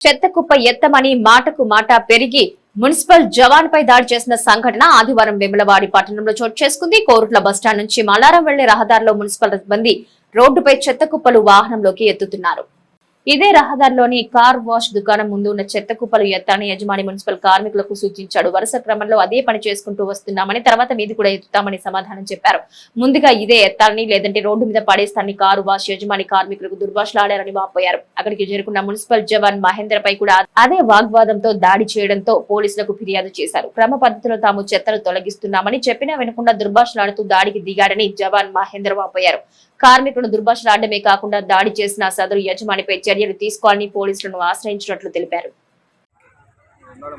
చెత్త కుప్ప ఎత్తమని మాటకు మాట పెరిగి మున్సిపల్ జవాన్ పై దాడి చేసిన సంఘటన ఆదివారం వెములవాడి పట్టణంలో చోటు చేసుకుంది. కోరుట్ల బస్టాండ్ నుంచి మల్లారం వెళ్ళే రహదారిలో మున్సిపల్ సిబ్బంది రోడ్డుపై చెత్త కుప్పలు వాహనంలోకి ఎత్తుతున్నారు. ఇదే రహదారిలోని కార్ వాష్ దుకాణం ముందు ఉన్న చెత్త కుప్పలు ఎత్తాలని యజమాని మున్సిపల్ కార్మికులకు సూచించాడు. వరుస క్రమంలో అదే పని చేసుకుంటూ వస్తున్నామని తర్వాత మీది కూడా ఎత్తుతామని సమాధానం చెప్పారు. ముందుగా ఇదే ఎత్తాలని లేదంటే రోడ్డు మీద పడేస్తానని కారు వాష్ యజమాని కార్మికులకు దుర్భాషలాడారని వాపోయారు. అక్కడికి చేరుకున్న మున్సిపల్ జవాన్ మహేందర్ పై కూడా అదే వాగ్వాదంతో దాడి చేయడంతో పోలీసులకు ఫిర్యాదు చేశారు. క్రమ పద్ధతిలో తాము చెత్తను తొలగిస్తున్నామని చెప్పినా వినకుండా దుర్భాషలాడుతూ దాడికి దిగాడని జవాన్ మహేందర్ వాపోయారు. కార్మికులను దుర్భాషలాడమే కాకుండా దాడి చేసిన సదరు యజమానిపై చర్యలు తీసుకోవాలని పోలీసులను ఆశ్రయించినట్లు తెలిపారు. రెండోడ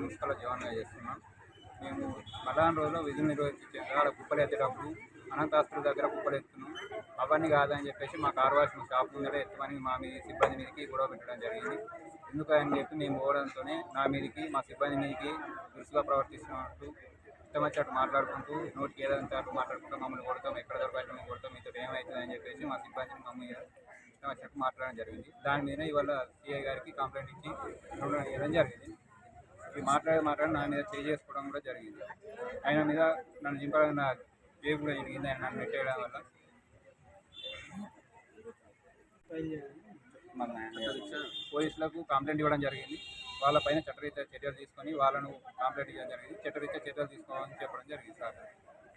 చేస్తున్నాం. మేము మలాన్ రోజులో విధులు నిర్వహించే ఆడ కుప్పలు ఎత్తేటప్పుడు అనంత దగ్గర కుప్పలు ఎత్తున్నాం అవన్నీ కాదని చెప్పేసి మా కార్ వాష్ మా షాప్ ముందర ఎత్తమని మా మీద సిబ్బంది మీదకి గొడవ పెట్టడం జరిగింది. ఎందుకని చెప్పి మేము పోవడంతోనే నా మీదకి మా సిబ్బంది మీదకి దురుసుగా ప్రవర్తిస్తున్నట్టు ఇష్టం మాట్లాడుకుంటూ నోటికి ఏదంటే మాట్లాడుకుంటూ మమ్మల్ని కొడతాం ఎక్కడ దొరకట్టు మేము కొడతాం మీతో ఏమవుతుంది అని చెప్పేసి మా సిబ్బందిని మమ్మల్ని ఇష్టం మాట్లాడడం జరిగింది. దాని మీద ఇవాళ సిఐ గారికి కంప్లైంట్ ఇచ్చి ఇవ్వడం జరిగింది. ఇవి మాట్లాడి మాట్లాడి నా మీద చేయి చేసుకోవడం కూడా జరిగింది. ఆయన మీద నన్ను చింపడం నా పేరు కూడా జరిగింది. ఆయన నన్ను నెట్టేయడం వల్ల. పోలీసులకు కంప్లైంట్ ఇవ్వడం జరిగింది. వాళ్ళపైన చట్టరీత్యా చర్యలు తీసుకొని వాళ్ళను కంప్లైంట్ ఇవ్వడం జరిగింది. చట్టరీత్యా చర్యలు తీసుకోవాలని చెప్పడం జరిగింది సార్.